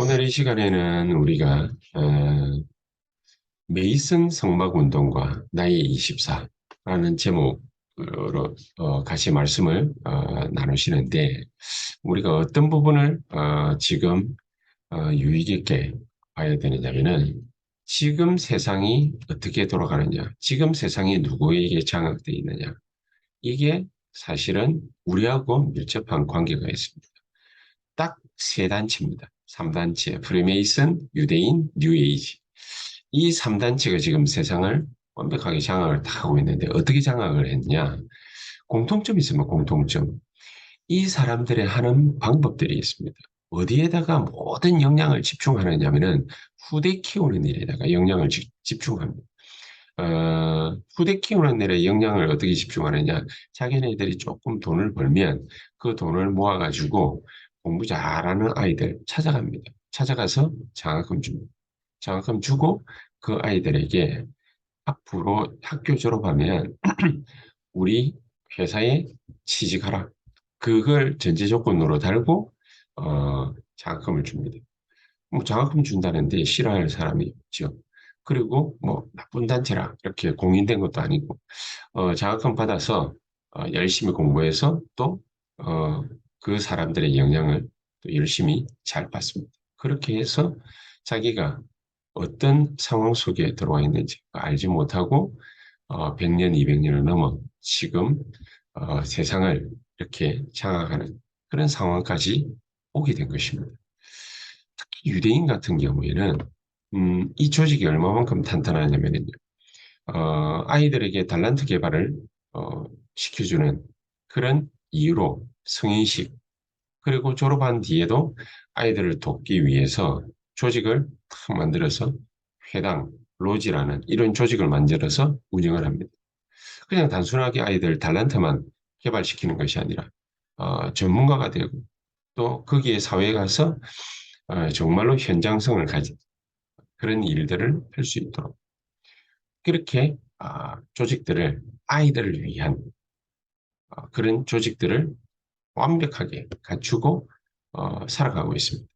오늘 이 시간에는 우리가 어, 메이슨 성막 운동과 나이 24라는 제목으로 어, 같이 말씀을 어, 나누시는데 우리가 어떤 부분을 어, 지금 어, 유의 깊게 봐야 되느냐면은 지금 세상이 어떻게 돌아가느냐, 지금 세상이 누구에게 장악되어 있느냐, 이게 사실은 우리하고 밀접한 관계가 있습니다. 딱세 단체입니다. 3단체, 프리메이슨, 유대인, 뉴에이지. 이 3단체가 지금 세상을 완벽하게 장악을 다 하고 있는데 어떻게 장악을 했냐? 공통점이 있으면 공통점. 이 사람들의 하는 방법들이 있습니다. 어디에다가 모든 영향을 집중하느냐면은 후대 키우는 일에다가 영향을 지- 집중합니다. 어, 후대 키우는 일에 영향을 어떻게 집중하느냐? 자기네들이 조금 돈을 벌면 그 돈을 모아가지고 공부 잘하는 아이들 찾아갑니다. 찾아가서 장학금 줍니다. 장학금 주고 그 아이들에게 앞으로 학교 졸업하면 우리 회사에 취직하라. 그걸 전제 조건으로 달고 어, 장학금을 줍니다. 뭐 장학금 준다는데 싫어할 사람이 없죠. 그리고 뭐 나쁜 단체라 이렇게 공인된 것도 아니고 어, 장학금 받아서 어, 열심히 공부해서 또 어, 그 사람들의 영향을 또 열심히 잘 받습니다. 그렇게 해서 자기가 어떤 상황 속에 들어와 있는지 알지 못하고 어, 100년, 200년을 넘어 지금 어, 세상을 이렇게 장악하는 그런 상황까지 오게 된 것입니다. 특히 유대인 같은 경우에는 음, 이 조직이 얼마만큼 탄탄하냐면요. 어, 아이들에게 달란트 개발을 어, 시켜주는 그런 이유로 성인식 그리고 졸업한 뒤에도 아이들을 돕기 위해서 조직을 탁 만들어서 회당, 로지라는 이런 조직을 만들어서 운영을 합니다. 그냥 단순하게 아이들 달란트만 개발시키는 것이 아니라 어, 전문가가 되고 또 거기에 사회에 가서 어, 정말로 현장성을 가진 그런 일들을 할 수 있도록 그렇게 아, 조직들을 아이들을 위한 어, 그런 조직들을 완벽하게 갖추고 어, 살아가고 있습니다.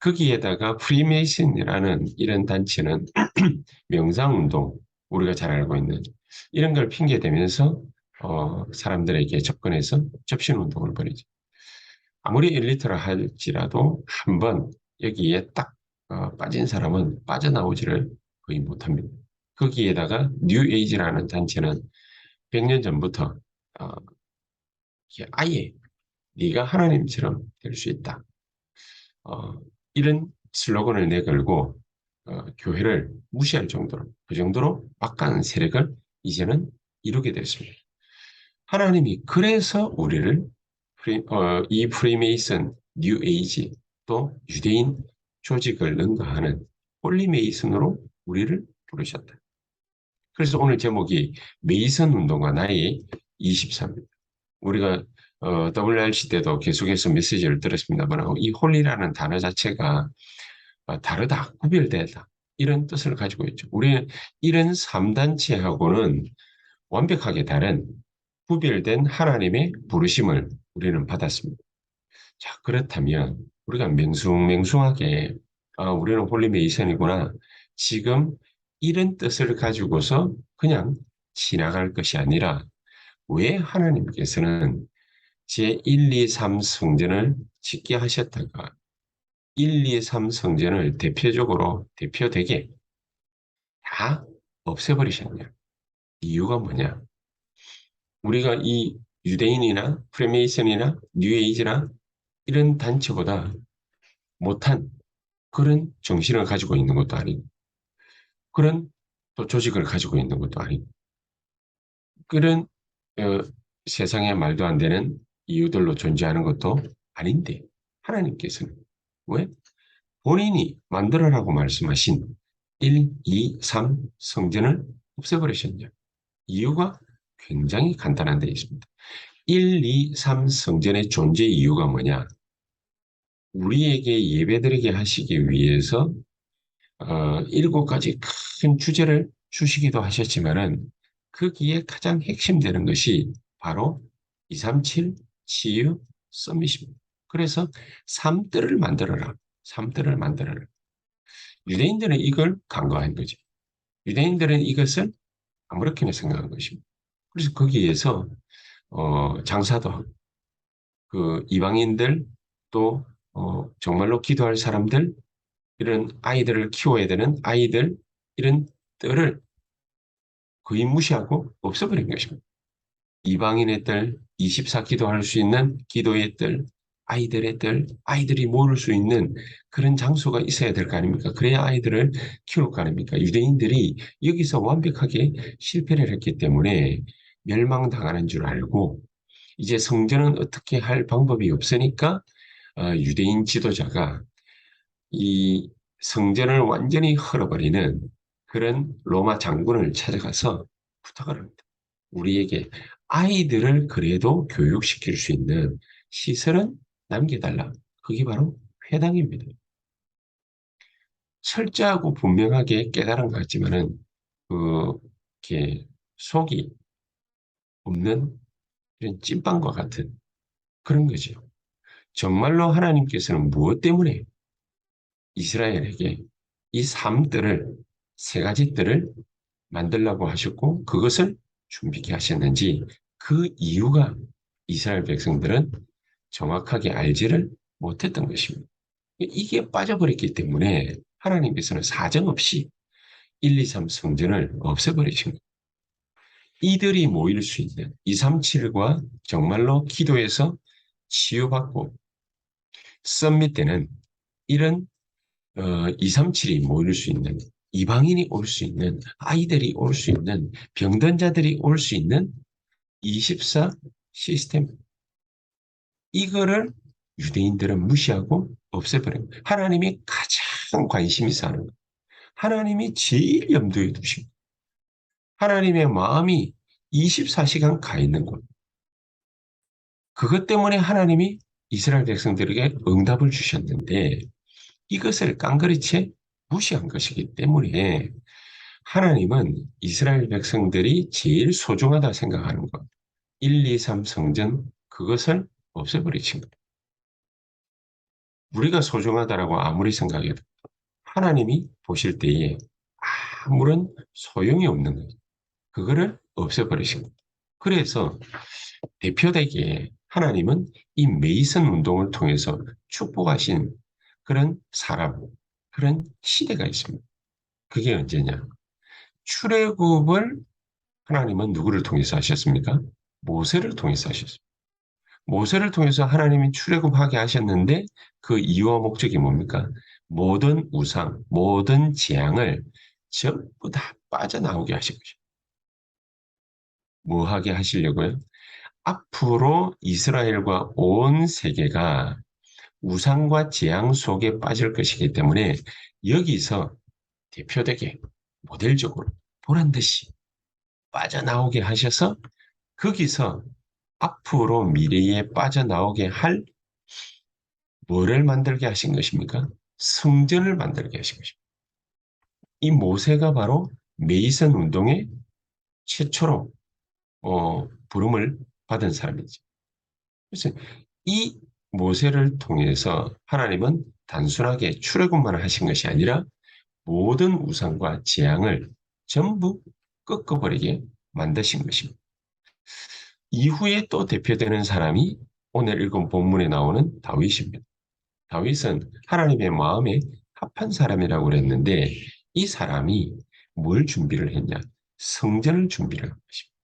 거기에다가 프리메이슨이라는 이런 단체는 명상운동 우리가 잘 알고 있는 이런 걸 핑계 대면서 어, 사람들에게 접근해서 접신운동을 벌이죠. 아무리 엘리트라 할지라도 한 번 여기에 딱 어, 빠진 사람은 빠져나오지를 거의 못합니다. 거기에다가 뉴에이지라는 단체는 100년 전부터 어, 아예 네가 하나님처럼 될 수 있다. 어, 이런 슬로건을 내걸고 어, 교회를 무시할 정도로 그 정도로 막강한 세력을 이제는 이루게 됐습니다. 하나님이 그래서 우리를 프리, 어, 이 프리메이슨, 뉴에이지 또 유대인 조직을 능가하는 홀리메이슨으로 우리를 부르셨다. 그래서 오늘 제목이 메이슨 운동과 나이 23입니다. 우리가 어, WRC 때도 계속해서 메시지를 들었습니다만 이 홀리라는 단어 자체가 어, 다르다, 구별되다 이런 뜻을 가지고 있죠. 우리는 이런 3단체하고는 완벽하게 다른 구별된 하나님의 부르심을 우리는 받았습니다. 자, 그렇다면 우리가 맹숭맹숭하게 아, 우리는 홀리메이션이구나. 지금 이런 뜻을 가지고서 그냥 지나갈 것이 아니라 왜 하나님께서는 제 1, 2, 3 성전을 짓게 하셨다가 1, 2, 3 성전을 대표적으로 대표되게 다 없애버리셨냐? 이유가 뭐냐? 우리가 이 유대인이나 프레메이슨이나 뉴에이지나 이런 단체보다 못한 그런 정신을 가지고 있는 것도 아니고 그런 또 조직을 가지고 있는 것도 아니고 그런 어, 세상에 말도 안 되는 이유들로 존재하는 것도 아닌데 하나님께서는 왜? 본인이 만들어라고 말씀하신 1, 2, 3 성전을 없애버리셨냐? 이유가 굉장히 간단한 데 있습니다. 1, 2, 3 성전의 존재 이유가 뭐냐? 우리에게 예배드리게 하시기 위해서 어, 일곱 가지 큰 주제를 주시기도 하셨지만은 거기에 가장 핵심 되는 것이 바로 237 치유 서밋입니다. 그래서 삼뜰을 만들어라. 삼뜰을 만들어라. 유대인들은 이걸 간과한 거죠. 유대인들은 이것을 아무렇게나 생각한 것입니다. 그래서 거기에서 어, 장사도 하고 그 이방인들 또 어, 정말로 기도할 사람들 이런 아이들을 키워야 되는 아이들 이런 뜰을 거의 무시하고 없애버린 것입니다. 이방인의 뜰, 24 기도 할 수 있는 기도의 뜰, 아이들의 뜰, 아이들이 모을 수 있는 그런 장소가 있어야 될 거 아닙니까? 그래야 아이들을 키울 거 아닙니까? 유대인들이 여기서 완벽하게 실패를 했기 때문에 멸망당하는 줄 알고 이제 성전은 어떻게 할 방법이 없으니까 어, 유대인 지도자가 이 성전을 완전히 헐어버리는 그런 로마 장군을 찾아가서 부탁을 합니다. 우리에게 아이들을 그래도 교육시킬 수 있는 시설은 남겨달라. 그게 바로 회당입니다. 철저하고 분명하게 깨달은 것 같지만은 그 이렇게 속이 없는 이런 찐빵과 같은 그런 거죠. 정말로 하나님께서는 무엇 때문에 이스라엘에게 이 삶들을 세 가지 뜰을 만들라고 하셨고 그것을 준비케 하셨는지 그 이유가 이스라엘 백성들은 정확하게 알지를 못했던 것입니다. 이게 빠져버렸기 때문에 하나님께서는 사정없이 1, 2, 3 성전을 없애버리신 거예요. 이들이 모일 수 있는 237과 정말로 기도에서 치유받고 썸밋 때는 이런 어, 237이 모일 수 있는 이방인이 올 수 있는 아이들이 올 수 있는 병든 자들이 올 수 있는 24 시스템 이거를 유대인들은 무시하고 없애버린 거예요. 하나님이 가장 관심이 사는 거예요. 하나님이 제일 염두에 두신 거예요. 하나님의 마음이 24시간 가 있는 것. 그것 때문에 하나님이 이스라엘 백성들에게 응답을 주셨는데 이것을 깡그리채 무시한 것이기 때문에 하나님은 이스라엘 백성들이 제일 소중하다 생각하는 것. 1, 2, 3 성전 그것을 없애버리신 것. 우리가 소중하다라고 아무리 생각해도 하나님이 보실 때에 아무런 소용이 없는 거예요. 그거를 없애버리신 거예요. 그래서 대표되게 하나님은 이 메이슨 운동을 통해서 축복하신 그런 사람, 그런 시대가 있습니다. 그게 언제냐? 출애굽을 하나님은 누구를 통해서 하셨습니까? 모세를 통해서 하셨습니다. 모세를 통해서 하나님이 출애굽하게 하셨는데 그 이유와 목적이 뭡니까? 모든 우상, 모든 재앙을 전부 다 빠져나오게 하신 것이죠. 뭐 하게 하시려고요? 앞으로 이스라엘과 온 세계가 우상과 재앙 속에 빠질 것이기 때문에 여기서 대표되게 모델적으로 보란 듯이 빠져나오게 하셔서 거기서 앞으로 미래에 빠져나오게 할 뭐를 만들게 하신 것입니까? 성전을 만들게 하신 것입니다. 이 모세가 바로 메이선 운동의 최초로 어, 부름을 받은 사람이죠. 그래서 이 모세를 통해서 하나님은 단순하게 출애굽만 하신 것이 아니라 모든 우상과 재앙을 전부 꺾어버리게 만드신 것입니다. 이후에 또 대표되는 사람이 오늘 읽은 본문에 나오는 다윗입니다. 다윗은 하나님의 마음에 합한 사람이라고 그랬는데 이 사람이 뭘 준비를 했냐? 성전을 준비를 한 것입니다.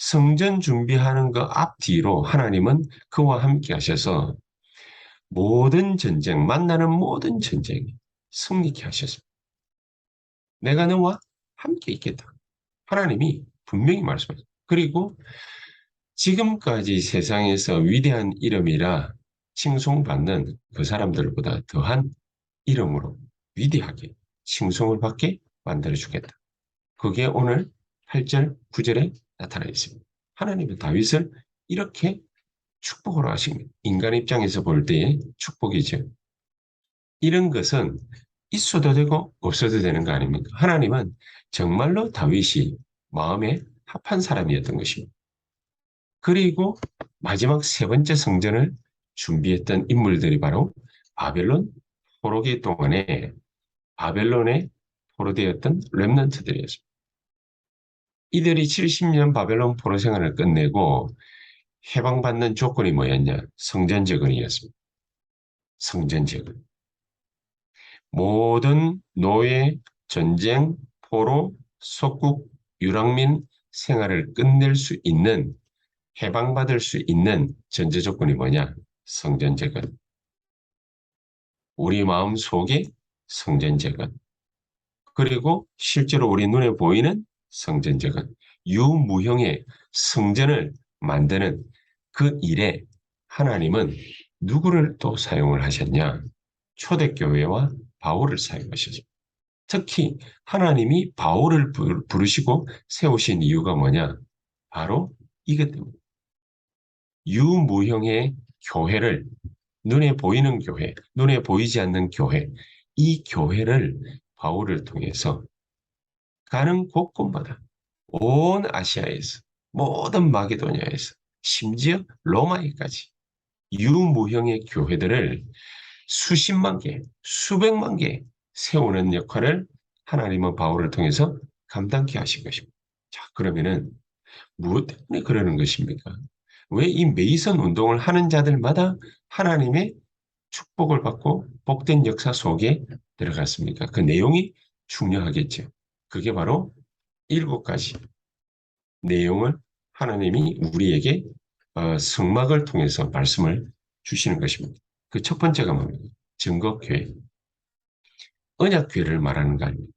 성전 준비하는 그 앞뒤로 하나님은 그와 함께 하셔서 모든 전쟁, 만나는 모든 전쟁 승리케 하셨습니다. 내가 너와 함께 있겠다. 하나님이 분명히 말씀하셨습니다. 그리고 지금까지 세상에서 위대한 이름이라 칭송받는 그 사람들보다 더한 이름으로 위대하게 칭송을 받게 만들어주겠다. 그게 오늘 8절, 9절에 나타나 있습니다. 하나님은 다윗을 이렇게 축복으로 하십니다. 인간 입장에서 볼 때의 축복이죠. 이런 것은 있어도 되고 없어도 되는 거 아닙니까? 하나님은 정말로 다윗이 마음에 합한 사람이었던 것입니다. 그리고 마지막 세 번째 성전을 준비했던 인물들이 바로 바벨론 포로기 동안에 바벨론에 포로되었던 렘넌트들이었습니다. 이들이 70년 바벨론 포로 생활을 끝내고 해방받는 조건이 뭐였냐? 성전 재건이었습니다. 성전 재건. 모든 노예, 전쟁, 포로, 속국, 유랑민 생활을 끝낼 수 있는 해방받을 수 있는 전제 조건이 뭐냐? 성전 재건. 우리 마음 속에 성전 재건. 그리고 실제로 우리 눈에 보이는 성전재건. 유무형의 성전을 만드는 그 일에 하나님은 누구를 또 사용을 하셨냐? 초대교회와 바울을 사용하셨습니다. 특히 하나님이 바울을 부르시고 세우신 이유가 뭐냐? 바로 이것 때문에. 유무형의 교회를 눈에 보이는 교회, 눈에 보이지 않는 교회, 이 교회를 바울을 통해서 가는 곳곳마다 온 아시아에서 모든 마게도니아에서 심지어 로마에까지 유무형의 교회들을 수십만 개, 수백만 개 세우는 역할을 하나님은 바울을 통해서 감당케 하신 것입니다. 자, 그러면은 무엇 때문에 그러는 것입니까? 왜 이 메이선 운동을 하는 자들마다 하나님의 축복을 받고 복된 역사 속에 들어갔습니까? 그 내용이 중요하겠죠. 그게 바로 일곱 가지 내용을 하나님이 우리에게 어, 성막을 통해서 말씀을 주시는 것입니다. 그 첫 번째가 뭡니까? 증거교회. 언약교회를 말하는 거 아닙니까?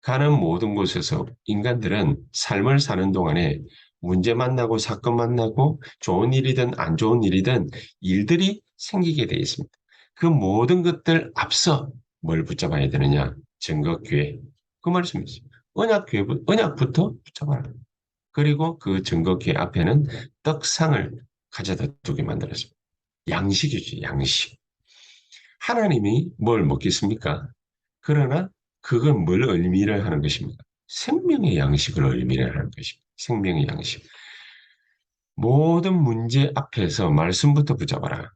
가는 모든 곳에서 인간들은 삶을 사는 동안에 문제 만나고 사건 만나고 좋은 일이든 안 좋은 일이든 일들이 생기게 되어 있습니다. 그 모든 것들 앞서 뭘 붙잡아야 되느냐? 증거교회. 그 말씀이죠. 언약교회, 언약부터 붙잡아라. 그리고 그 증거교회 앞에는 떡상을 가져다 두게 만들었습니다. 양식이죠, 양식. 하나님이 뭘 먹겠습니까? 그러나 그건 뭘 의미를 하는 것입니까? 생명의 양식을 의미를 하는 것입니다. 생명의 양식. 모든 문제 앞에서 말씀부터 붙잡아라.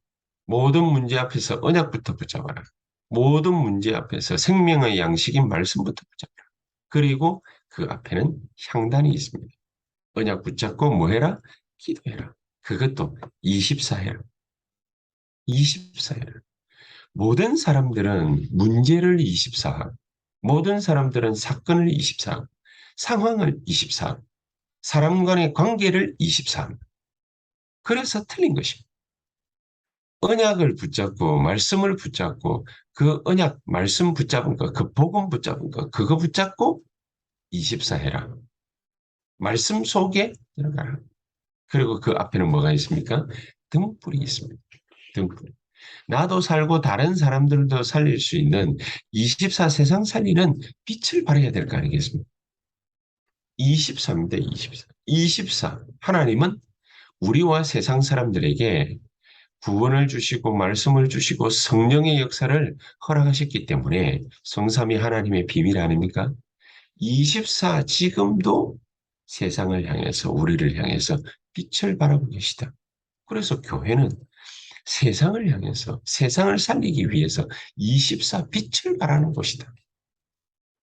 모든 문제 앞에서 언약부터 붙잡아라. 모든 문제 앞에서 생명의 양식인 말씀부터 붙잡아라. 그리고 그 앞에는 향단이 있습니다. 언약 붙잡고 뭐 해라? 기도해라. 그것도 24해라. 24해라. 모든 사람들은 문제를 24, 모든 사람들은 사건을 24, 상황을 24, 사람 간의 관계를 23. 그래서 틀린 것입니다. 언약을 붙잡고 말씀을 붙잡고 그 언약 말씀 붙잡은 거, 그 복음 붙잡은 거, 그거 붙잡고 24 해라. 말씀 속에 들어가라. 그리고 그 앞에는 뭐가 있습니까? 등불이 있습니다. 등불. 나도 살고 다른 사람들도 살릴 수 있는 24 세상 살리는 빛을 발해야 될 거 아니겠습니까? 23인데 24. 24. 하나님은 우리와 세상 사람들에게 구원을 주시고 말씀을 주시고 성령의 역사를 허락하셨기 때문에 성삼이 하나님의 비밀 아닙니까? 24 지금도 세상을 향해서 우리를 향해서 빛을 바라고 계시다. 그래서 교회는 세상을 향해서 세상을 살리기 위해서 24 빛을 바라는 곳이다.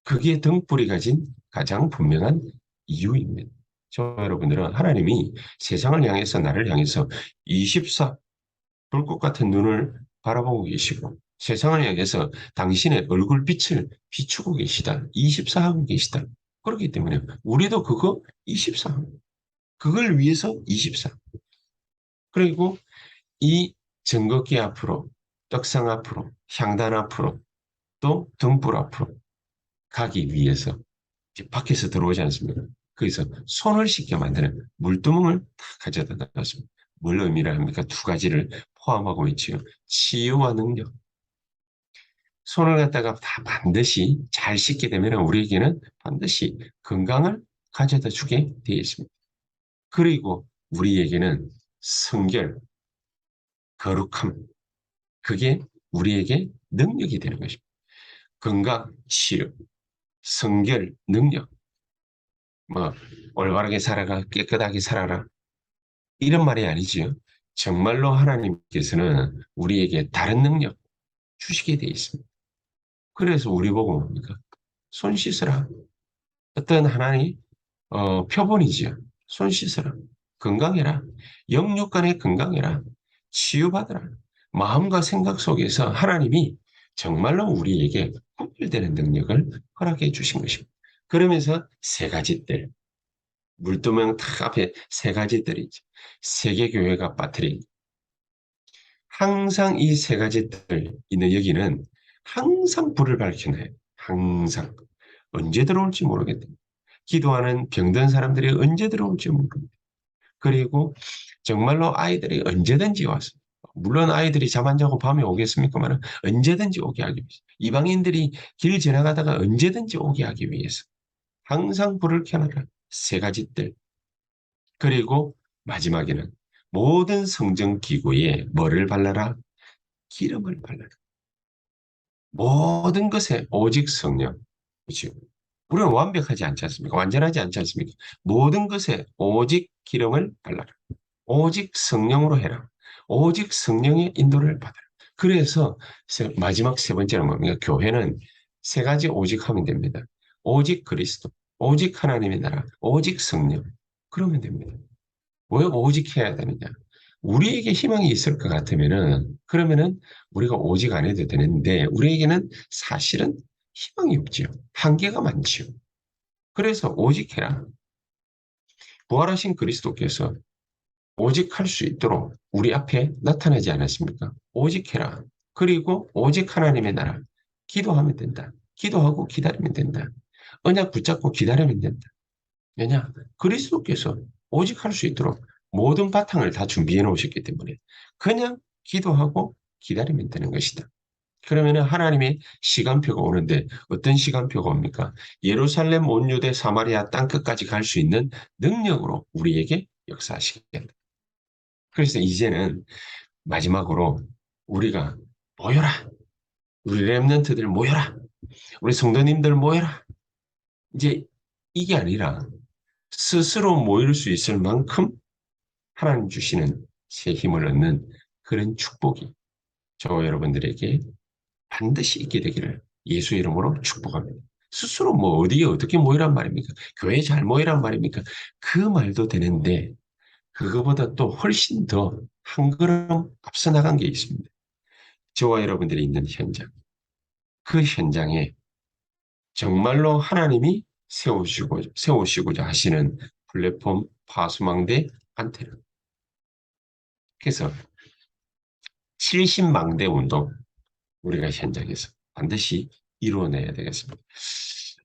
그게 등불이 가진 가장 분명한 이유입니다. 저 여러분들은 하나님이 세상을 향해서 나를 향해서 24 불꽃 같은 눈을 바라보고 계시고 세상을 향해서 당신의 얼굴빛을 비추고 계시다. 24하고 계시다. 그렇기 때문에 우리도 그거 24. 그걸 위해서 24. 그리고 이 증거기 앞으로, 떡상 앞으로, 향단 앞으로, 또 등불 앞으로 가기 위해서 밖에서 들어오지 않습니까? 거기서 손을 씻게 만드는 물두멍을 다 가져다 놨습니다. 뭘 의미를 합니까? 두 가지를 포함하고 있지요. 치유와 능력. 손을 갖다가 다 반드시 잘 씻게 되면 우리에게는 반드시 건강을 가져다 주게 되어 있습니다. 그리고 우리에게는 성결, 거룩함, 그게 우리에게 능력이 되는 것입니다. 건강, 치유, 성결, 능력. 뭐, 올바르게 살아라, 깨끗하게 살아라. 이런 말이 아니지요. 정말로 하나님께서는 우리에게 다른 능력 주시게 돼 있습니다. 그래서 우리 보고 뭡니까? 손 씻으라. 어떤 하나님 어, 표본이지요. 손 씻으라. 건강해라. 영육간에 건강해라. 치유받으라. 마음과 생각 속에서 하나님이 정말로 우리에게 구별되는 능력을 허락해 주신 것입니다. 그러면서 세 가지 뜰. 물두명 탁 앞에 세 가지 뜰이 있죠. 세계교회가 빠뜨린 항상 이 세 가지 뜰 있는 여기는 항상 불을 밝혀놔요. 항상. 언제 들어올지 모르겠다. 기도하는 병든 사람들이 언제 들어올지 모릅니다. 그리고 정말로 아이들이 언제든지 와서 물론 아이들이 잠 안 자고 밤에 오겠습니까만 언제든지 오게 하기 위해서 이방인들이 길 지나가다가 언제든지 오게 하기 위해서 항상 불을 켜놔라 세 가지 뜰 그리고 마지막에는 모든 성전 기구에 뭐를 발라라 기름을 발라라 모든 것에 오직 성령 그렇죠? 우리는 완벽하지 않지 않습니까? 완전하지 않지 않습니까? 모든 것에 오직 기름을 발라라. 오직 성령으로 해라. 오직 성령의 인도를 받아라. 그래서 마지막 세 번째는 뭡니까? 교회는 세 가지 오직 하면 됩니다. 오직 그리스도, 오직 하나님의 나라, 오직 성령. 그러면 됩니다. 왜 오직 해야 되느냐? 우리에게 희망이 있을 것 같으면은, 그러면은 우리가 오직 안 해도 되는데, 우리에게는 사실은 희망이 없지요. 한계가 많지요. 그래서 오직 해라. 부활하신 그리스도께서 오직 할 수 있도록 우리 앞에 나타나지 않았습니까? 오직 해라. 그리고 오직 하나님의 나라. 기도하면 된다. 기도하고 기다리면 된다. 언약 붙잡고 기다리면 된다. 왜냐? 그리스도께서 오직 할 수 있도록 모든 바탕을 다 준비해 놓으셨기 때문에 그냥 기도하고 기다리면 되는 것이다. 그러면 하나님의 시간표가 오는데 어떤 시간표가 옵니까? 예루살렘 온 유대 사마리아 땅끝까지 갈 수 있는 능력으로 우리에게 역사하시겠다. 그래서 이제는 마지막으로 우리가 모여라. 우리 랩런트들 모여라. 우리 성도님들 모여라. 이제 이게 아니라 스스로 모일 수 있을 만큼 하나님 주시는 새 힘을 얻는 그런 축복이 저와 여러분들에게 반드시 있게 되기를 예수 이름으로 축복합니다. 스스로 뭐 어디에 어떻게 모이란 말입니까? 교회 잘 모이란 말입니까? 그 말도 되는데 그거보다 또 훨씬 더 한 걸음 앞서 나간 게 있습니다. 저와 여러분들이 있는 현장. 그 현장에 정말로 하나님이 세우시고, 세우시고자 하시는 플랫폼 파수망대 안테나. 그래서 70망대 운동, 우리가 현장에서 반드시 이루어내야 되겠습니다.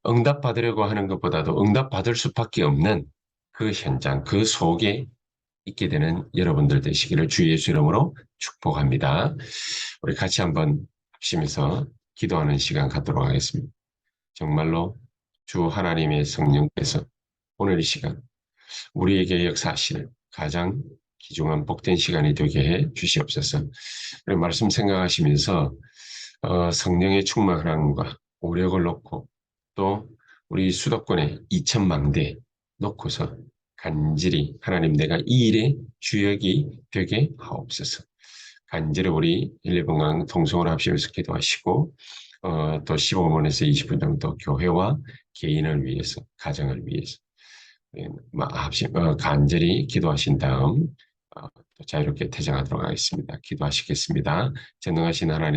응답받으려고 하는 것보다도 응답받을 수밖에 없는 그 현장, 그 속에 있게 되는 여러분들 되시기를 주 예수 이름으로 축복합니다. 우리 같이 한번 합심해서 기도하는 시간 갖도록 하겠습니다. 정말로 주 하나님의 성령께서 오늘 이 시간 우리에게 역사하시는 가장 귀중한 복된 시간이 되게 해 주시옵소서. 말씀 생각하시면서 어, 성령의 충만함과 오력을 놓고 또 우리 수도권에 2천망대 놓고서 간절히 하나님 내가 이 일의 주역이 되게 하옵소서. 간절히 우리 1, 2분간 동성을 합심해서 기도하시고 어, 또 15분에서 20분 정도 교회와 개인을 위해서 가정을 위해서 예, 합심, 어, 간절히 기도하신 다음 어, 자유롭게 퇴장하도록 하겠습니다. 기도하시겠습니다. 전능하신 하나님